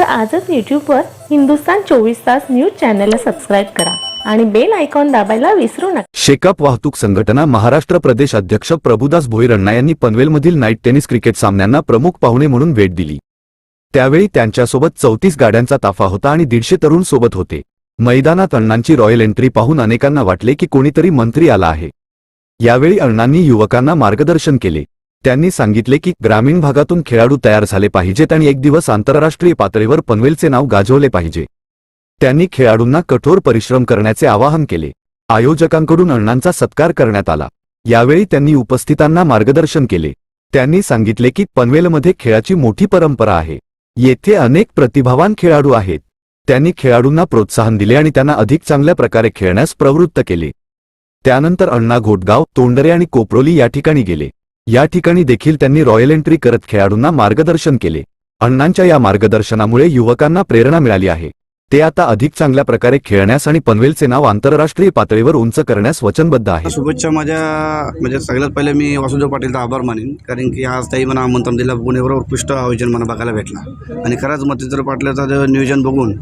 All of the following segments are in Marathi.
तर आजच यूट्यूबवर हिंदुस्तान चोवीस तास न्यूज चॅनलला सबस्क्राईब करा आणि बेल आयकॉन दाबायला विसरू नका. शेकअप वाहतूक संघटना महाराष्ट्र प्रदेश अध्यक्ष प्रभुदास भोईरण्णा यांनी पनवेलमधील नाईट टेनिस क्रिकेट सामन्यांना प्रमुख पाहुणे म्हणून भेट दिली. त्यावेळी त्यांच्यासोबत चौतीस गाड्यांचा ताफा होता आणि दीडशे तरुण सोबत होते. मैदानात अण्णांची रॉयल एंट्री पाहून अनेकांना वाटले की कोणीतरी मंत्री आला आहे. यावेळी अण्णांनी युवकांना मार्गदर्शन केले. त्यांनी सांगितले की ग्रामीण भागातून खेळाडू तयार झाले पाहिजेत आणि एक दिवस आंतरराष्ट्रीय पातळीवर पनवेलचे नाव गाजवले पाहिजे. त्यांनी खेळाडूंना कठोर परिश्रम करण्याचे आवाहन केले. आयोजकांकडून अण्णांचा सत्कार करण्यात आला. यावेळी त्यांनी उपस्थितांना मार्गदर्शन केले. त्यांनी सांगितले की पनवेलमध्ये खेळाची मोठी परंपरा आहे. येथे अनेक प्रतिभावान खेळाडू आहेत. त्यांनी खेळाडूंना प्रोत्साहन दिले आणि त्यांना अधिक चांगल्या प्रकारे खेळण्यास प्रवृत्त केले. त्यानंतर अण्णा घोटगाव तोंडरे आणि कोपरोली या ठिकाणी गेले. या ठिकाणी देखील त्यांनी रॉयल एंट्री करत खेळाडूंना मार्गदर्शन केले. अण्णांच्या या मार्गदर्शनामुळे युवकांना प्रेरणा मिळाली आहे. ते आता अधिक चांगल्या प्रकारे खेळण्यास आणि पनवेलचे नाव आंतरराष्ट्रीय पातळीवर उंच करण्यास वचनबद्ध आहे. शुभेच्छा माझ्या म्हणजे सगळ्यात पहिले मी वासुदेव पाटीलचा आभार मानेन कारण की आज त्याही मला आमंत्रण दिलं पुणेवर उत्कृष्ट आयोजन मला बघायला भेटला. आणि खरंच मतिंद्र पाटलाचं जे नियोजन बघून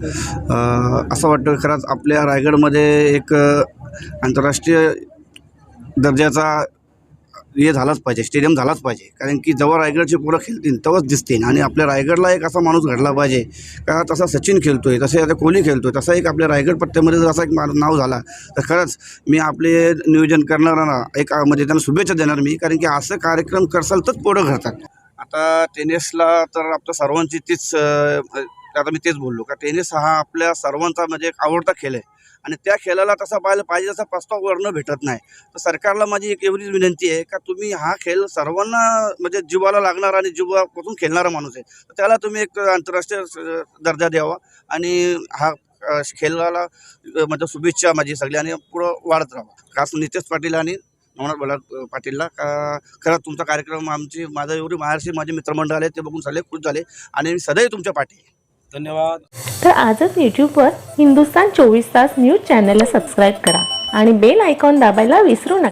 असं वाटतं खरंच आपल्या रायगडमध्ये एक आंतरराष्ट्रीय दर्जाचा हे झालाच पाहिजे स्टेडियम झालाच पाहिजे. कारण की जेव्हा रायगडची पोरं खेळतील तेव्हाच दिसतील. आणि आपल्या रायगडला एक असा माणूस घडला पाहिजे. का तसा सचिन खेळतोय तसे आता कोहली खेळतोय तसा एक आपल्या रायगड पट्ट्यामध्ये जर असा एक मा- नाव झाला तर खरंच मी आपले नियोजन करणाऱ्यांना एक म्हणजे त्यांना शुभेच्छा देणार मी. कारण की असं कार्यक्रम करसाल तर पोरं घडतात. आता टेनिसला तर आपल्या सर्वांची तीच आता मी तेच बोललो का टेनिस हा आपल्या सर्वांचा म्हणजे एक आवडता खेळ आहे. आणि त्या खेळाला तसा पाहायला पाहिजे तसा प्रस्ताव वर्ण भेटत नाही. तर सरकारला माझी एक एवढीच विनंती आहे का तुम्ही हा खेळ सर्वांना म्हणजे जीवाला लागणार आणि जीवापासून खेळणारा माणूस आहे. तर त्याला तुम्ही एक आंतरराष्ट्रीय दर्जा द्यावा आणि हा खेळाला म्हणजे शुभेच्छा माझी सगळी आणि पुढं वाढत राहावा. खास नितेश पाटील आणि नवनाथ बला पाटीलला का खरंच तुमचा कार्यक्रम आमची माझं एवढी महाराष्ट्रीय माझे मित्रमंडळ आले ते बघून सगळे खुश झाले आणि मी सदैव तुमच्या पाठी धन्यवाद. तर आजच यूट्यूबवर हिंदुस्तान चोवीस तास न्यूज चॅनलला सबस्क्राईब करा आणि बेल आयकॉन दाबायला विसरू नका.